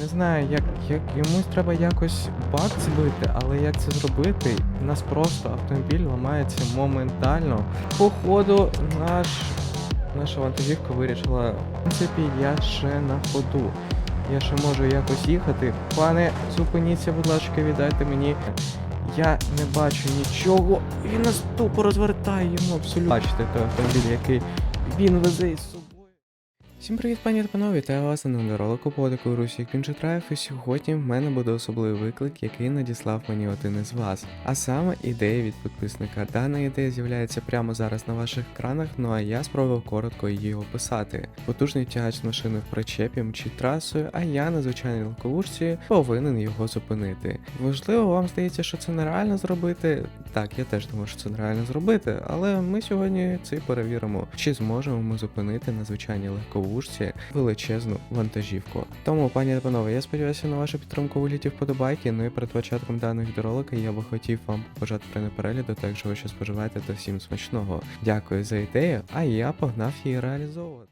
Не знаю, як, як йомусь треба якось бак збити, але як це зробити? У нас просто автомобіль ламається моментально. Походу, наш наша вантажівка вирішила. В принципі, я ще на ходу. Я ще можу якось їхати. Пане, зупиніться, будь ласка, віддайте мені. Я не бачу нічого. Він нас тупо розвертає йому абсолютно. Бачите, той автомобіль, який він везе із собою. Всім привіт, пані та панове, вітаю вас на новому ролику по такої Русі Кінчетрайф, і сьогодні в мене буде особливий виклик, який надіслав мені один із вас. А саме ідея від підписника. Дана ідея з'являється прямо зараз на ваших екранах, ну а я спробував коротко її описати. Потужний тягач машини в причепі мчить трасою, а я на звичайній легковушці повинен його зупинити. Можливо, вам здається, що це нереально зробити. Так, я теж думаю, що це нереально зробити, але ми сьогодні це перевіримо, чи зможемо ми зупинити на звичайній легковушці величезну вантажівку. Тому, пані та панове, я сподіваюся на вашу підтримку вилітів вигляді вподобайки. Ну і перед початком даного відеоролика я би хотів вам побажати при неперегляду, так що ви що споживаєте, та всім смачного. Дякую за ідею, а я погнав її реалізовувати.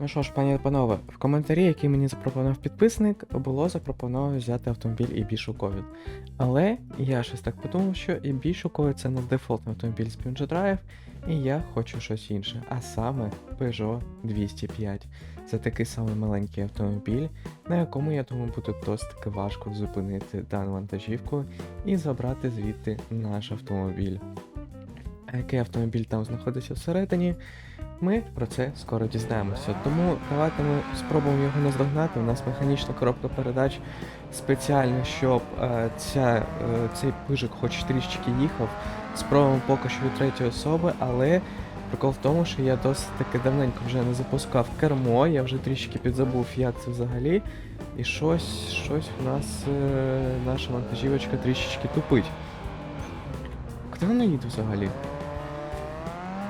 Ну що ж, пані та панове, в коментарі, який мені запропонував підписник, було запропоновано взяти автомобіль і Шуковід. Але я щось так подумав, що і Шуковід це не дефолтний автомобіль з Peugeot Drive, і я хочу щось інше, а саме Peugeot 205. Це такий самий маленький автомобіль, на якому, я думаю, буде досить важко зупинити дану вантажівку і забрати звідти наш автомобіль. А який автомобіль там знаходиться всередині, ми про це скоро дізнаємося. Тому давайте ми спробуємо його наздогнати. У нас механічна коробка передач спеціально, щоб е, ця, е, цей пижик хоч трішечки їхав. Спробуємо поки що від третьої особи, але прикол в тому, що я досить таки давненько вже не запускав кермо, я вже трішки підзабув, як це взагалі. І щось, щось в нас е, наша вантажівочка трішечки тупить. Куди вона їде взагалі?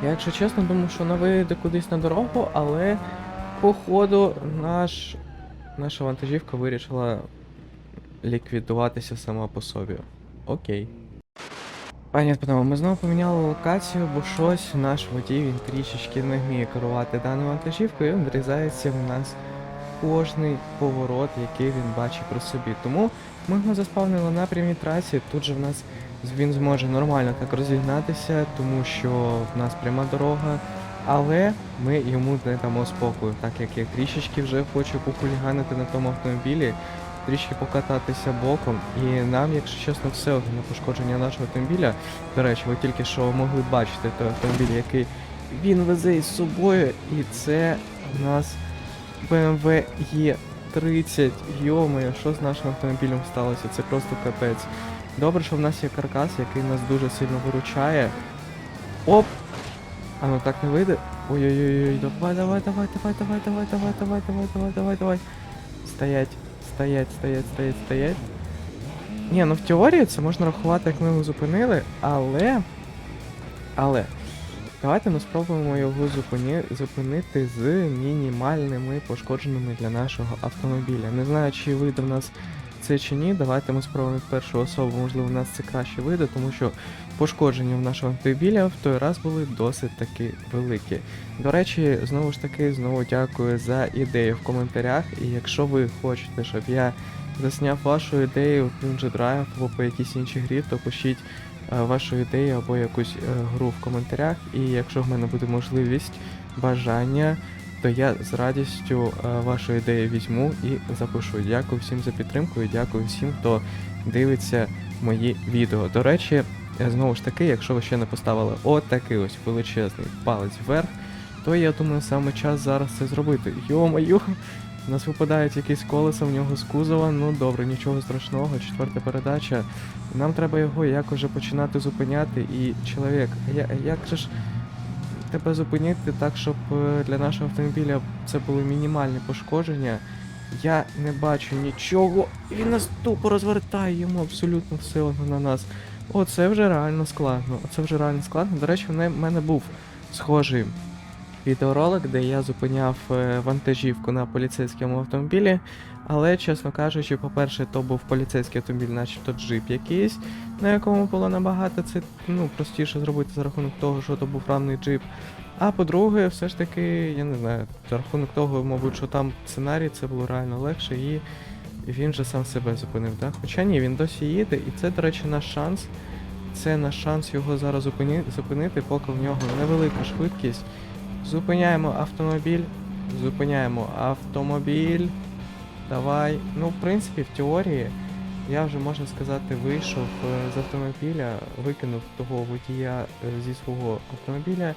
Я, якщо чесно, думав, що вона вийде кудись на дорогу, але походу наш, наша вантажівка вирішила ліквідуватися сама по собі. Окей. Пані панове, ми знову поміняли локацію, бо щось наш водій він трішечки не вміє керувати даною вантажівкою, і він врізається в нас кожний поворот, який він бачить при собі. Тому ми його заспавнили на прямій трасі. Тут же в нас він зможе нормально так розігнатися, тому що в нас пряма дорога. Але ми йому не дамо спокою, так як я трішечки вже хочу похуліганити на тому автомобілі, трішки покататися боком. І нам, якщо чесно, все одно на пошкодження нашого автомобіля. До речі, ви тільки що могли бачити той автомобіль, який він везе із собою, і це у нас BMW E30. Йомою, що з нашим автомобілем сталося? Це просто капець. Добре, що в нас є каркас, який нас дуже сильно виручає. Оп! А ну так не вийде. Ой-ой-ой, давай, давай, давай, давай, давай, давай, давай, давай, давай, давай, давай, давай. Стоять, стоять, стоять, стоять, стоять. Ні, ну в теорії це можна рахувати, як ми його зупинили, але. Але. Давайте ми спробуємо його зупині... зупинити з мінімальними пошкодженнями для нашого автомобіля. Не знаю, чи вийде в нас це чи ні. Давайте ми спробуємо від першу особу, можливо, в нас це краще вийде, тому що пошкодження в нашого автомобіля в той раз були досить таки великі. До речі, знову ж таки, знову дякую за ідею в коментарях. І якщо ви хочете, щоб я засняв вашу ідею в Ninja Drive або по якійсь іншій грі, то пишіть вашу ідею або якусь е, гру в коментарях. І якщо в мене буде можливість, бажання, то я з радістю е, вашу ідею візьму і запишу. Дякую всім за підтримку і дякую всім, хто дивиться мої відео. До речі, е, знову ж таки, якщо ви ще не поставили отакий ось величезний палець вверх, то я думаю, саме час зараз це зробити. Йо-моє, у нас випадають якісь колеса в нього з кузова. Ну добре, нічого страшного, четверта передача. Нам треба його якось вже починати зупиняти. І чоловік, я, як же ж тебе зупинити так, щоб е, для нашого автомобіля це були мінімальні пошкодження? Я не бачу нічого. Він нас тупо розвертає йому абсолютно все на нас. Оце вже реально складно. Оце вже реально складно. До речі, в мене був схожий відеоролик, де я зупиняв е, вантажівку на поліцейському автомобілі. Але, чесно кажучи, по-перше, то був поліцейський автомобіль, начебто джип якийсь, на якому було набагато це ну, простіше зробити за рахунок того, що то був ранний джип. А по-друге, все ж таки, я не знаю, за рахунок того, мабуть, що там сценарій це було реально легше, і він же сам себе зупинив, так? Хоча ні, він досі їде, і це, до речі, наш шанс. Це наш шанс його зараз зупини- зупинити, поки в нього невелика швидкість. Зупиняємо автомобіль. Зупиняємо автомобіль. Давай. Ну, в принципі, в теорії я вже можна сказати вийшов е, з автомобіля, викинув того водія е, зі свого автомобіля,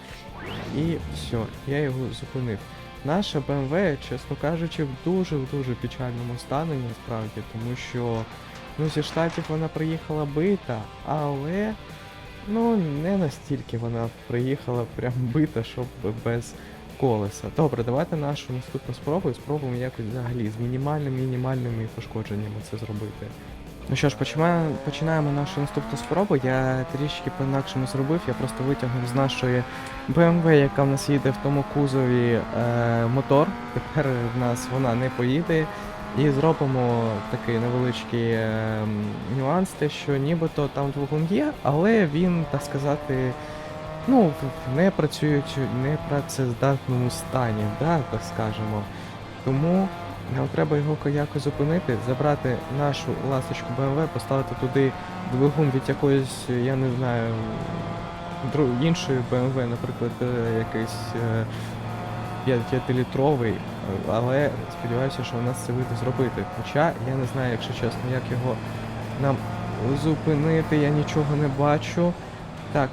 і все, я його зупинив. Наша BMW, чесно кажучи, в дуже дуже печальному стані насправді, тому що ну, зі штатів вона приїхала бита, але ну не настільки вона приїхала прям бита, щоб без колеса. Добре, давайте нашу наступну спробу і спробуємо якось взагалі з мінімальними мінімальними пошкодженнями це зробити. Ну що ж, починаємо нашу наступну спробу. Я трішки по-інакшому зробив, я просто витягнув з нашої BMW, яка в нас їде в тому кузові е, мотор. Тепер в нас вона не поїде. І зробимо такий невеличкий е, нюанс, те, що нібито там двигун є, але він, так сказати, ну, не працюючи, не працездатному стані, да, так скажемо. Тому нам треба його якось зупинити, забрати нашу ласточку BMW, поставити туди двигун від якоїсь, я не знаю, іншої BMW, наприклад, е, якийсь е, 5-літровий, але сподіваюся, що у нас це вийде зробити. Хоча я не знаю, якщо чесно, як його нам зупинити, я нічого не бачу. Так,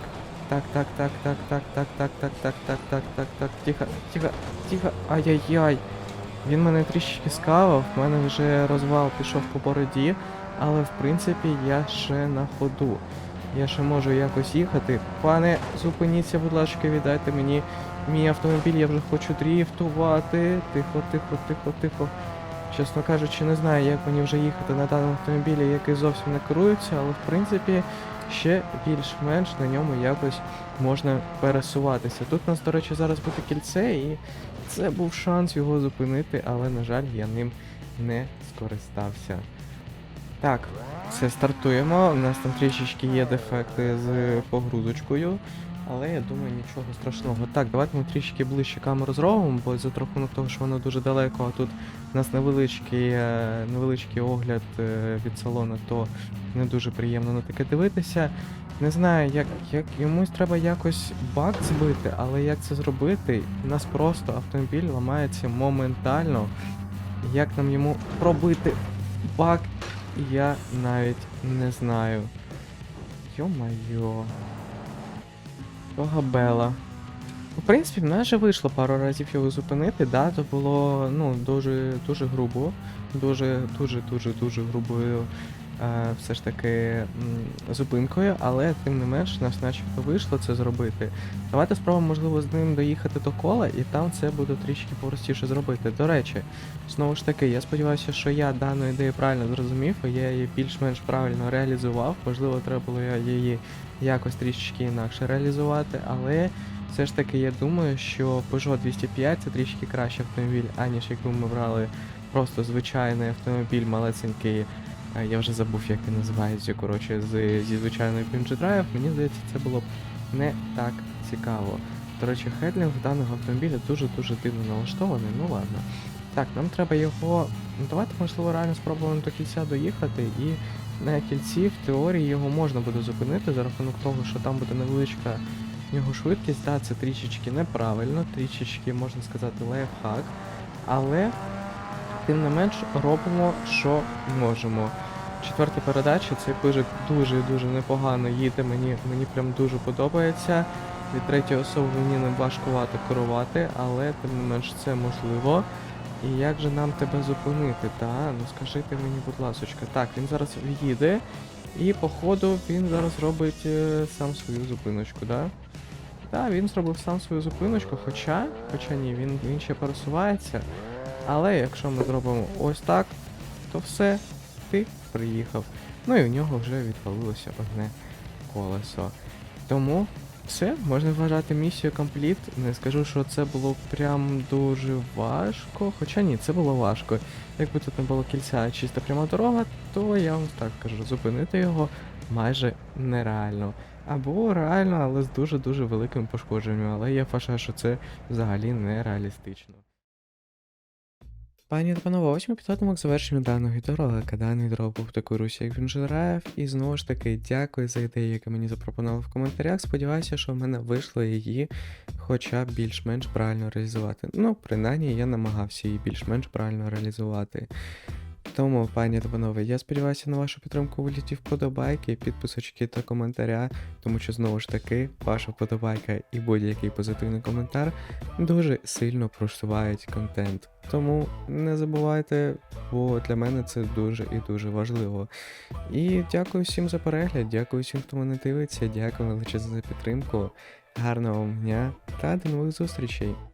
так, так, так, так, так, так, так, так, так, так, так, так, так, тихо, тихо, тихо, ай-яй-яй. Він мене трішечки скавав, в мене вже розвал пішов по бороді, але в принципі я ще на ходу. Я ще можу якось їхати. Пане, зупиніться, будь ласка, віддайте мені мій автомобіль, я вже хочу дріфтувати. Тихо, тихо, тихо, тихо. Чесно кажучи, не знаю, як мені вже їхати на даному автомобілі, який зовсім не керується, але в принципі ще більш-менш на ньому якось можна пересуватися. Тут у нас, до речі, зараз буде кільце, і це був шанс його зупинити, але, на жаль, я ним не скористався. Так, все, стартуємо. У нас там трішечки є дефекти з погрузочкою, але я думаю, нічого страшного. Так, давайте ми трішки ближче камеру зробимо, бо за рахунок того, що воно дуже далеко, а тут у нас невеличкий, е, невеличкий огляд е, від салону, то не дуже приємно на таке дивитися. Не знаю, як, як йомусь треба якось баг збити, але як це зробити? У нас просто автомобіль ламається моментально. Як нам йому пробити баг, я навіть не знаю. Йо-майо. Погабела. В принципі, в нас же вийшло пару разів його зупинити, да, то було ну, дуже, дуже грубо, дуже, дуже, грубою все ж таки зупинкою, але тим не менш, нас начебто вийшло це зробити. Давайте спробуємо, можливо, з ним доїхати до кола, і там це буде трішки простіше зробити. До речі, знову ж таки, я сподіваюся, що я дану ідею правильно зрозумів, і я її більш-менш правильно реалізував. Можливо, треба було її якось трішечки інакше реалізувати, але все ж таки я думаю, що Peugeot 205 це трішки кращий автомобіль, аніж якби ми брали просто звичайний автомобіль малесенький. Е, Я вже забув, як він називається, коротше, з, зі звичайною Drive. Мені здається, це було б не так цікаво. До речі, хедлінг даного автомобіля дуже-дуже дивно налаштований, ну ладно. Так, нам треба його. Ну давайте, можливо, реально спробуємо до кільця доїхати, і на кільці в теорії його можна буде зупинити за рахунок того, що там буде невеличка в нього швидкість, так, це трішечки неправильно, трішечки, можна сказати, лайфхак. Але, тим не менш, робимо, що можемо. Четверта передача, цей пижик дуже-дуже непогано їде, мені, мені прям дуже подобається. Від третьої особи мені не важкувато керувати, але тим не менш це можливо. І як же нам тебе зупинити, та? Ну скажи мені, будь ласочка. Так, він зараз в'їде, і походу він зараз робить е, сам свою зупиночку, да? Так, він зробив сам свою зупиночку, хоча, хоча ні, він, він ще пересувається. Але якщо ми зробимо ось так, то все, ти приїхав. Ну і у нього вже відвалилося одне колесо. Тому все, можна вважати місію компліт. Не скажу, що це було прям дуже важко. Хоча ні, це було важко. Якби тут не було кільця, чиста пряма дорога, то я вам так кажу, зупинити його майже нереально. Або реально, але з дуже-дуже великим пошкодженням. Але я вважаю, що це взагалі нереалістично. Пані та панове, ось ми підходимо к завершенню даного відеоролика. Даний відео був такий Русі, як він жираєв. І знову ж таки, дякую за ідею, яку мені запропонували в коментарях. Сподіваюся, що в мене вийшло її хоча б більш-менш правильно реалізувати. Ну, принаймні, я намагався її більш-менш правильно реалізувати. Тому, пані та панове, я сподіваюся на вашу підтримку у вподобайки, підписочки та коментаря, тому що знову ж таки ваша вподобайка і будь-який позитивний коментар дуже сильно просувають контент. Тому не забувайте, бо для мене це дуже і дуже важливо. І дякую всім за перегляд, дякую всім, хто мене дивиться, дякую величезно за підтримку. Гарного вам дня та до нових зустрічей!